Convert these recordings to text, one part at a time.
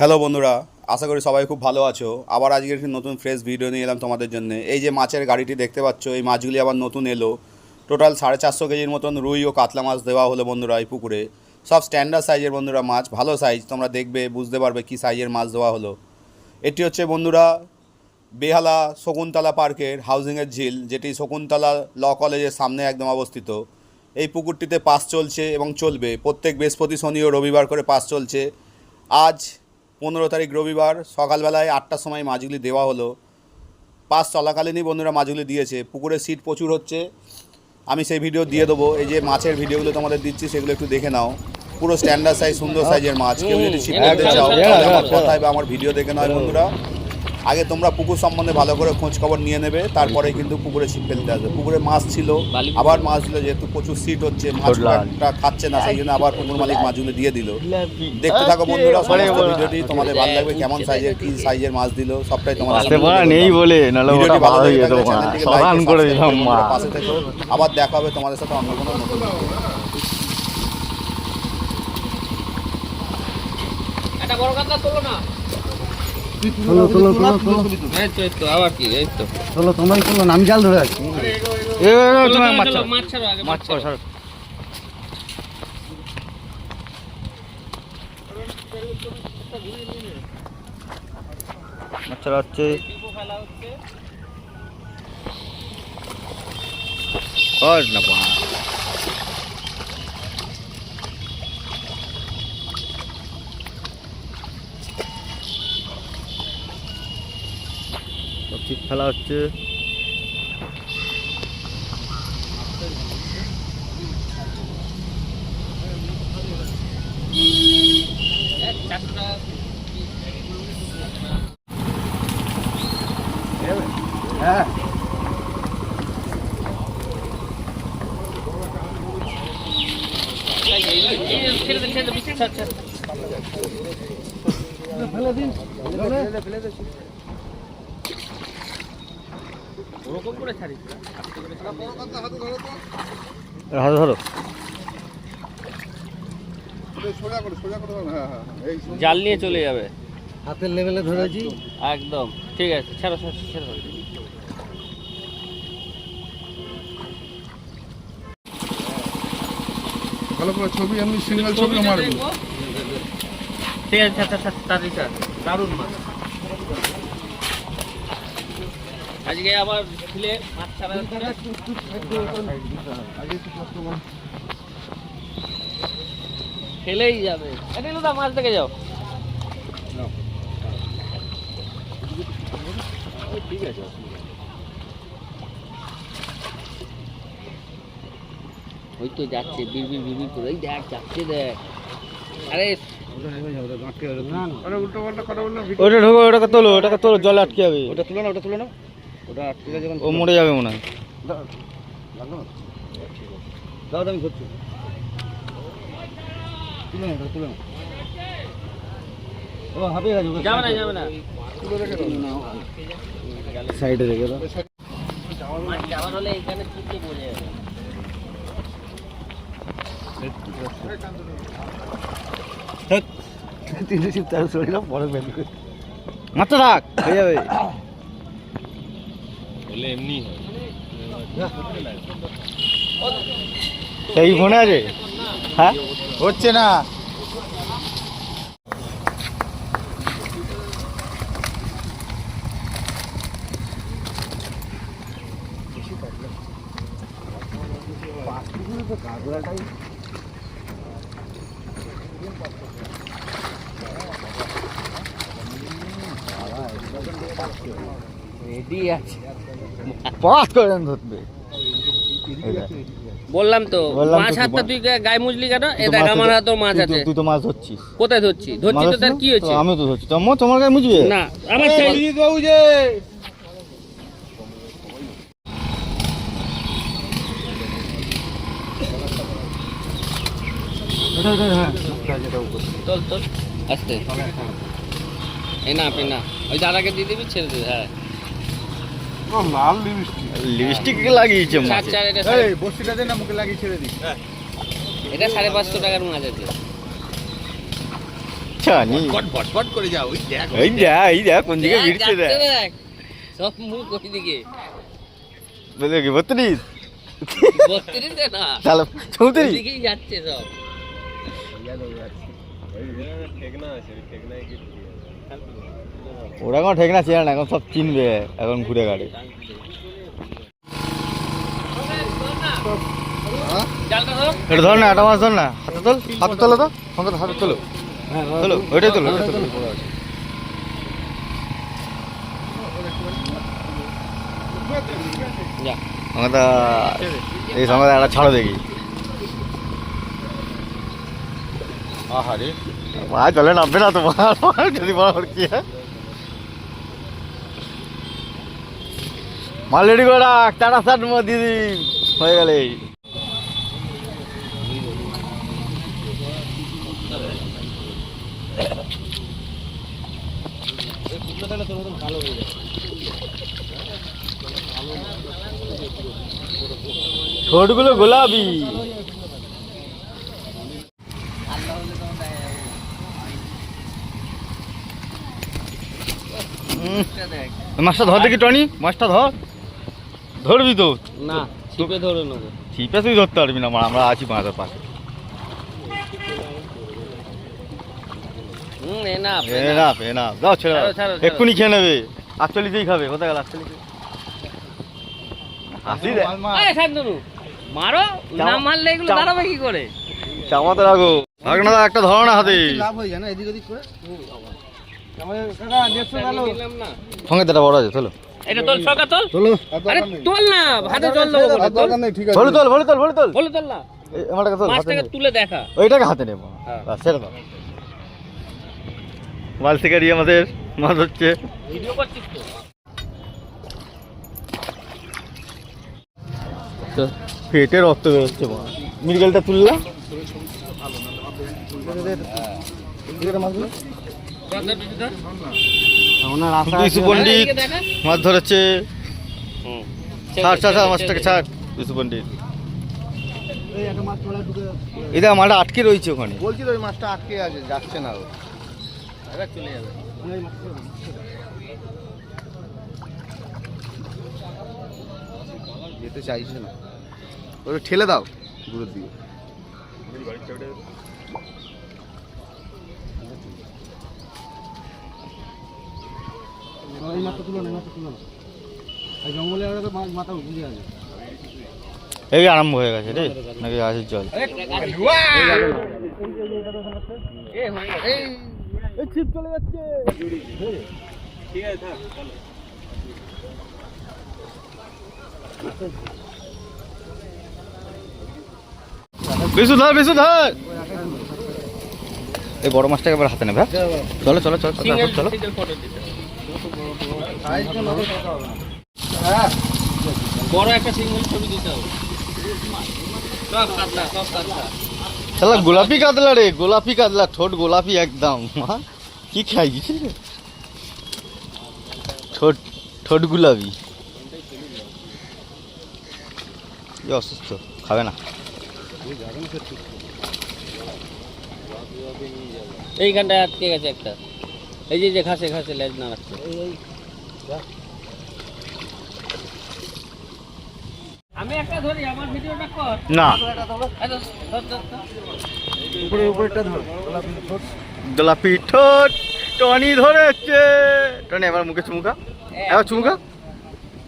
Hello বন্ধুরা। আশা করি সবাই খুব ভালো আছো। আবার আজকে একটি নতুন ফ্রেশ ভিডিও নিয়ে এলাম তোমাদের জন্য। এই যে মাছের গাড়িটি দেখতে পাচ্ছ, এই মাছগুলি আবার নতুন এলো। টোটাল সাড়ে চারশো কেজির মতন রুই ও কাতলা মাছ দেওয়া হলো বন্ধুরা এই পুকুরে। সব স্ট্যান্ডার্ড সাইজের বন্ধুরা মাছ, ভালো সাইজ তোমরা দেখবে, বুঝতে পারবে কী সাইজের মাছ দেওয়া হলো। এটি হচ্ছে বন্ধুরা বেহালা শকুন্তলা পার্কের হাউজিংয়ের ঝিল, যেটি শকুন্তলা ল কলেজের সামনে একদম অবস্থিত। এই পুকুরটিতে পাস চলছে এবং চলবে। প্রত্যেক বৃহস্পতি, শনি ও রবিবার করে পাস চলছে। আজ পনেরো তারিখ রবিবার সকালবেলায় আটটার সময় মাছগুলি দেওয়া হলো। পাস চলাকালীনই বন্ধুরা মাছগুলি দিয়েছে। পুকুরে সিট প্রচুর হচ্ছে। আমি সেই ভিডিও দিয়ে দেবো। এই যে মাছের ভিডিওগুলো তোমাদের দিচ্ছি সেগুলো একটু দেখে নাও। পুরো স্ট্যান্ডার্ড সাইজ সুন্দর সাইজের মাছ। কেউ যদি ছিপ করতে চাও তাহলে আমার কথায় বা আমার ভিডিও দেখে নয় বন্ধুরা। আগে তোমরা পুকুর সম্বন্ধে ভালো করে খোঁজ খবর নিয়ে নেবে তারপরে কিন্তু পুকুরে ছিপ ফেলতে আসবে। পুকুরে মাছ ছিল আবার মাছ ছিল যেহেতু প্রচুর সিট হচ্ছে মাছটা খাচ্ছে না সেই জন্য আবার পুকুর মালিক মাছগুলো দিয়ে দিল। দেখতে থাকো বন্ধুরা সমস্ত ভিডিওটি তোমাদের ভালো লাগবে কেমন সাইজের কি সাইজের মাছ দিল সবটাই তোমার নেই বলে ভিডিওটি ভালো হয়ে লেগে করে দিলাম পাশে থেকো। আবার দেখা হবে তোমাদের সাথে অন্য কোনো নতুন একটা বড় কাতলা তোলো না। তোলো তোলো তোলো তোলো এই তো এই তো আবার কি এই তো। তোলো তোমরাই তোলো আমি জাল ধরে আছি। এ, তোমার মাছ মাছ ছাড়ো আগে মাছ ছাড়ো, ছাড়ো। মাছ ছাড়া হচ্ছে। আর না বাঁ। সব ঠিক ফেলা হচ্ছে হ্যাঁ এই, এই, এই, এই, ছেড়ে দে, ছেড়ে দে, ছাড়, ছাড়। ওরকম করে ছাড়িস। হাতে ধরো জাল নিয়ে চলে যাবে। হাতের লেভেলে ধরেছি একদম। ঠিক আছে ছাড়ো ছাড়ো ছেড়ে। দাও। ভালো করে ছবি আমি সিঙ্গেল ছবি মারবো। ঠিক আছে তাড়াতাড়ি দারুণ মাছ। আজকে আবার খুলে মাছ ছাড়া। ফেলেই যাবে। এটা দা মাছ দেখে যাও। ওই তো যাচ্ছে বিড় বিড় বিড় করে। ওই দেখ যাচ্ছে দেখ। আরে ওটা ঢোকো ওটাকে তোলো ওটাকে তোলো জলে আটকে হবে ওটা তুলো না ওটা তুলো না। ওটা আটকে গেছে ও মরে যাবে মনে হয়। লাগল দাও দাও, আমি ধরছি তুলো না ওটা না ও হাঁপিয়ে গেছে ওটা যাবে না যাবে না। সাইডে রেখে দাও। মাছ যাওয়ার হলে এখানে চুপকে পড়ে যাবে। তিনটে শিব তার শরীর পরে বের করে। মাত্র রাখ হয়ে যাবে। সেই ফোনে আছে? হ্যাঁ? হচ্ছে না। রেডি আছে। পাস করে ধরবে। বললাম তো মাছ হাতটা তুই গায়ে মুজলি কেন? এ দেখ আমার হাতেও মাছ আছে। তুই তো মাছ ধরছিস। কোথায় ধরছি ধরছি মাছ তো তার কি? হয়েছে? তো আমিও তো ধরছি তোমার গায়ে মুজবে না আমার ছেলে- হ্যাঁ তোল তোল আস্তে। এই না আপনি ওই দাদাকে দিয়ে দিবি ছেড়ে দিবি হ্যাঁ। লাল লিপস্টিক লিপস্টিক লাগিয়েছে মাছ চার এটা বস্তিটা দে না মুখে লাগিয়ে ছেড়ে দিই। এটা সাড়ে পাঁচশো টাকার মাছ আছে। জানি ফটফট করে যাও ওই দেখ। এই দেখ এই দেখ কোন দিকে ভিড়ছে দেখ। সব মুখ ওই দিকে বলে কি বত্রিশ? বত্রিশে না। তাহলে যাচ্ছে সব। ওরা এখন ঠিক না চেনে না এখন সব চিনবে এখন ঘুরে গাড়ি। এটা ধর না মাছ ধর না। হাতে তোল হাতে তোলো তো সঙ্গে হাতে তোলো। ওইটাই এই একটা ছাড়ো দেখি। আহারে। জলে নামবে না তোমার যদি বড় কি মাল করে রাখ, টাটা সাট দিদি। হয়ে গেলে ঠোঁটগুলো গোলাপি মাছটা ধর দেখি, টনি। মাছটা ধর। ধরবি তো? না ছিপে ধরে নেব। ছিপে তুই ধরতে পারবি না মা, আমরা আছি মাছের পাশে। দাও। ছাড়ো। এক্ষুনি খেয়ে নেবে। আটচল্লিশেই খাবে কোথায় গেল আটচল্লিশ হাসি দে। আরে শান্তনু মারো না মারলে এগুলো দাঁড়াবে কি করে? চামাতে রাখো। একটা ধরো না হাতে। লাভ হয়ে যায় না এদিক ওদিক করে? সঙ্গে তো বড় আছে চলো। এটা তোল সকা তোল। চলো আরে তোল না হাতে জল দেবো তোল নেই ঠিক ভরে তোল ভরে তোল ভরে তোল। বলে তোল না। আমারটাকে তোল মাছটাকে তুলে দেখা। ওইটাকে হাতে নেব। হ্যাঁ। বাস, দাও। শিকারি আমাদের মাছ হচ্ছে। ভিডিও করছিস তো? পেটে রক্ত বেরোচ্ছে মৃগেলটা তুললাম পণ্ডিত মাছ ধরেছে। ছাড় ছাড় ছাড় মাছটাকে ছাড় পণ্ডিত। এই দেখ আটকে রয়েছে ওখানে। বলছি তো ওই মাছটা আটকে আছে যাচ্ছে না চলে যাবে। যেতে চাইছে না। ওটা ঠেলে দাও দূরের দিকে এই মাছটা তুলো না তুলো আর জঙ্গলে মাথা উঠে আছে এই আরম্ভ হয়ে গেছে রে নাকি আছে জল। এই ছিপ চলে যাচ্ছে। বিশু ধর বিশু ধর। এই বড় মাছটাকে এবার হাতে নেবে হ্যাঁ? চলো চলো চলো চলো। চলো বড় একটা সিঙ্গেল ছবি দিতে হবে। সব কাতলা সব কাতলা শালা গোলাপি কাতলা রে গোলাপি কাতলা ঠোঁট গোলাপি একদম মা। কি খাই ঠোঁট ঠোঁট গোলাপি। অসুস্থ খাবে না। এইখানটায় আটকে গেছে একটা। এই যে যে ঘাসে ঘাসে লেজ না রাখছে। আমি একটা ধরি আমার ভিডিওটা কর। না। এই ধর, ধর, ধর, ধর। উপরে উপরেটা ধর গোলাপি ঠোঁট। টনি ধরেছে। টনি এবার মুখে চুমুকা এবার চুমুকা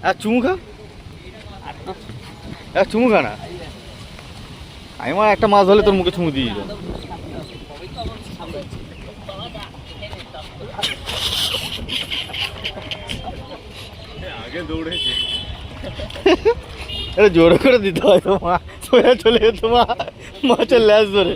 এবার চুমুকা এবার চুমুকা না। আমি আমার একটা মাছ ধরলে তোর মুখে চুমু দিয়ে দিলাম আগে দৌড়েছে। এটা জোর করে দিতে হয় তো মা সোজা চলে যেত মা মাছের ল্যাস ধরে।